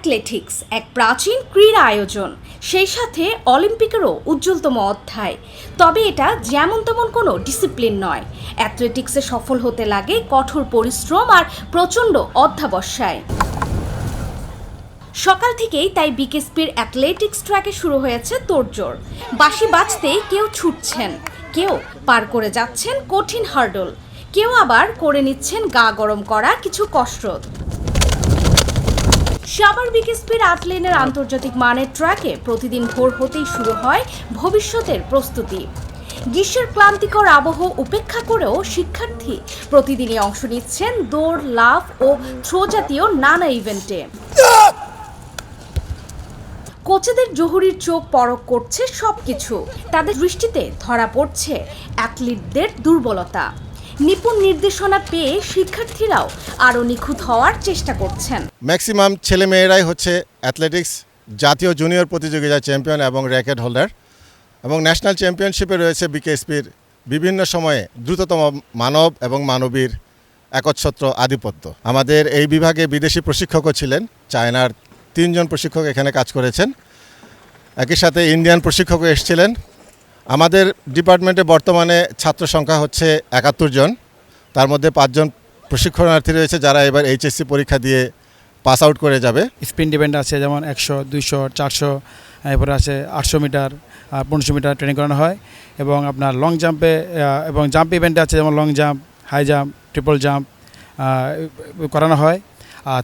Athletics এক প্রাচীন ক্রীড়া আয়োজন। সেই সাথে অলিম্পিকেরও উজ্জ্বলতম অধ্যায়। তবে এটা যেমন তেমন কোনো ডিসিপ্লিন নয়। অ্যাথলেটিক্সে সফল হতে লাগে কঠোর পরিশ্রম আর প্রচণ্ড অধ্যাবসায়। সকাল থেকেই তাই বিকেএসপির অ্যাথলেটিক্স ট্র্যাকে শুরু হয়েছে তোড়জোড়। বাঁশি বাজতেই কেউ ছুটছেন, কেউ পার করে যাচ্ছেন কঠিন হার্ডল কেউ আবার করে নিচ্ছেন গা গরম করা কিছু কসরত। সাবার বিকেএসপির আট লেনের আন্তর্জাতিক মানের ট্র্যাকে প্রতিদিন ভোর হতেই শুরু হয় ভবিষ্যতের প্রস্তুতি। গ্রীষ্মের ক্লান্তিকর আবহ উপেক্ষা করেও শিক্ষার্থী প্রতিদিনই অংশ নিচ্ছেন দৌড় লাভ ও থ্রো জাতীয় নানা ইভেন্টে। কোচেদের জহুরির চোখ পরক করছে সবকিছু। তাদের দৃষ্টিতে ধরা পড়ছে অ্যাথলিটদের দুর্বলতা। নিপুণ নির্দেশনা পেয়ে শিক্ষার্থীরাও আরও নিখুঁত হওয়ার চেষ্টা করছেন। ম্যাক্সিমাম ছেলেমেয়েরাই হচ্ছে অ্যাথলেটিক্স জাতীয় জুনিয়র প্রতিযোগিতার চ্যাম্পিয়ন এবং র্যাকেট হোল্ডার এবং ন্যাশনাল চ্যাম্পিয়নশিপে রয়েছে বিকেএসপির বিভিন্ন সময়ে দ্রুততম মানব এবং মানবীর একচ্ছত্র আধিপত্য। আমাদের এই বিভাগে বিদেশি প্রশিক্ষকও ছিলেন, চায়নার তিনজন প্রশিক্ষক এখানে কাজ করেছেন। একই সাথে ইন্ডিয়ান প্রশিক্ষকও এসেছিলেন আমাদের ডিপার্টমেন্টে বর্তমানে ছাত্র সংখ্যা হচ্ছে একাত্তর জন। তার মধ্যে পাঁচজন প্রশিক্ষণার্থী রয়েছে যারা এবার এইচএসসি পরীক্ষা দিয়ে পাস আউট করে যাবে। স্প্রিন্ট ইভেন্ট আছে, যেমন একশো, দুইশো, চারশো, এরপরে আছে আটশো মিটার পনেরোশো মিটার ট্রেনিং করানো হয় এবং আপনার লং জাম্পে এবং জাম্প ইভেন্টে আছে যেমন long jump, high jump, triple jump করানো হয়।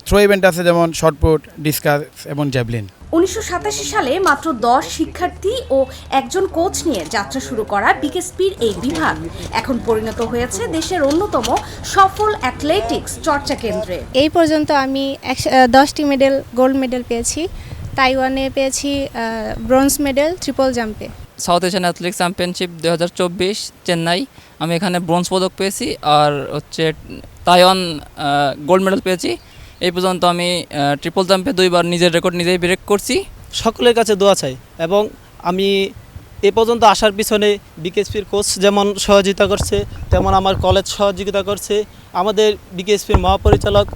থ্রো ইভেন্ট আছে যেমন শর্টপুট ডিসকাস এবং জ্যাভলিন উনিশশো সাতাশি সালে মাত্র দশ শিক্ষার্থী ও একজন কোচ নিয়ে যাত্রা শুরু করা বিকেএসপির এই বিভাগ। এখন পরিণত হয়েছে দেশের অন্যতম সফল অ্যাথলেটিক্স চর্চা কেন্দ্রে। এই পর্যন্ত আমি একশো দশটি মেডেল গোল্ড মেডেল পেয়েছি। তাইওয়ানে পেয়েছি ব্রোঞ্জ মেডেল ট্রিপল জাম্পে সাউথ এশিয়ান অ্যাথলেটিক্স চ্যাম্পিয়নশিপ দু হাজার চব্বিশ চেন্নাই। আমি এখানে ব্রোঞ্জ পদক পেয়েছি আর হচ্ছে তাইওয়ান গোল্ড মেডেল পেয়েছি। এই পর্যন্ত আমি ট্রিপল জাম্পে দুইবার নিজের রেকর্ড নিজেই ব্রেক করছি। সকলের কাছে দোয়া চাই এবং আমি এ পর্যন্ত আসার পিছনে বিকেএসপির কোচ যেমন সহযোগিতা করছে, তেমন আমার কলেজ সহযোগিতা করছে। আমাদের বিকেএসপির মহাপরিচালক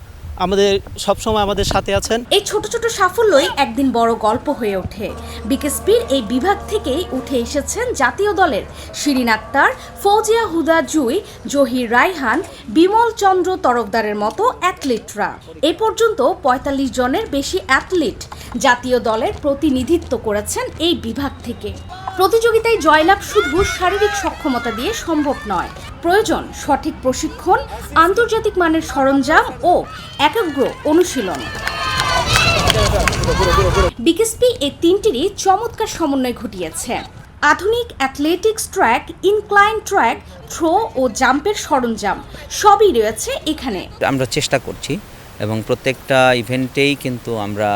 আমাদের সবসময় আমাদের সাথে আছেন। এই ছোট ছোট সাফল্যই একদিন বড় গল্প হয়ে ওঠে। বিকেএসপির এই বিভাগ থেকেই উঠে এসেছেন জাতীয় দলের শিরিন আক্তার, ফৌজিয়া হুদা জুই, জহির রায়হান, বিমল চন্দ্র তরফদারের মতো অ্যাথলিটরা। এ পর্যন্ত ৪৫ জনের বেশি অ্যাথলিট জাতীয় দলের প্রতিনিধিত্ব করেছেন এই বিভাগ থেকে। প্রতিযোগিতায় জয়লাভ শুধু শারীরিক সক্ষমতা দিয়ে সম্ভব নয়। প্রয়োজন সঠিক প্রশিক্ষণ, আন্তর্জাতিক মানের সরঞ্জাম ও একাগ্র অনুশীলন। বিকেএসপি এই তিনটিরই চমৎকার সমন্বয় ঘটিয়েছে। আধুনিক athletics track incline track throw ও জাম্পের সরঞ্জাম সবই রয়েছে এখানে। আমরা চেষ্টা করছি এবং প্রত্যেকটা ইভেন্টেই কিন্তু আমরা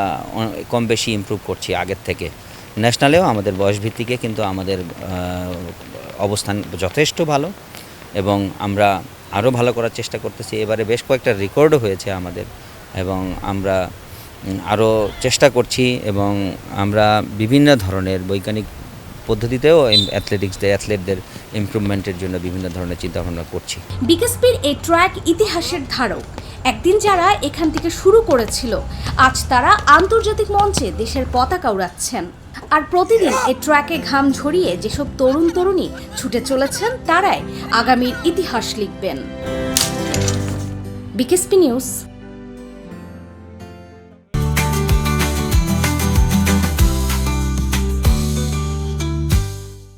কম বেশি ইমপ্রুভ করছি আগের থেকে। ন্যাশনালেও আমাদের বয়স ভিত্তিকে কিন্তু আমাদের অবস্থান যথেষ্ট ভালো এবং আমরা আরও ভালো করার চেষ্টা করতেছি। এবারে বেশ কয়েকটা রেকর্ডও হয়েছে আমাদের এবং আমরা আরও চেষ্টা করছি এবং আমরা বিভিন্ন ধরনের বৈজ্ঞানিক পদ্ধতিতেও অ্যাথলেটিক্সদের অ্যাথলেটদের ইমপ্রুভমেন্টের জন্য বিভিন্ন ধরনের চিন্তাভাবনা করছি। বিকেএসপির এই ট্র্যাক ইতিহাসের ধারক, একদিন যারা এখান থেকে শুরু করেছিল, আজ তারা আন্তর্জাতিক মঞ্চে দেশের পতাকা উড়াচ্ছেন। আর প্রতিদিন এই ট্র্যাকে ঘাম ঝরিয়ে যেসব তরুণ তরুণী ছুটে চলেছেন, তারাই আগামীর ইতিহাস লিখবেন। BKSP news.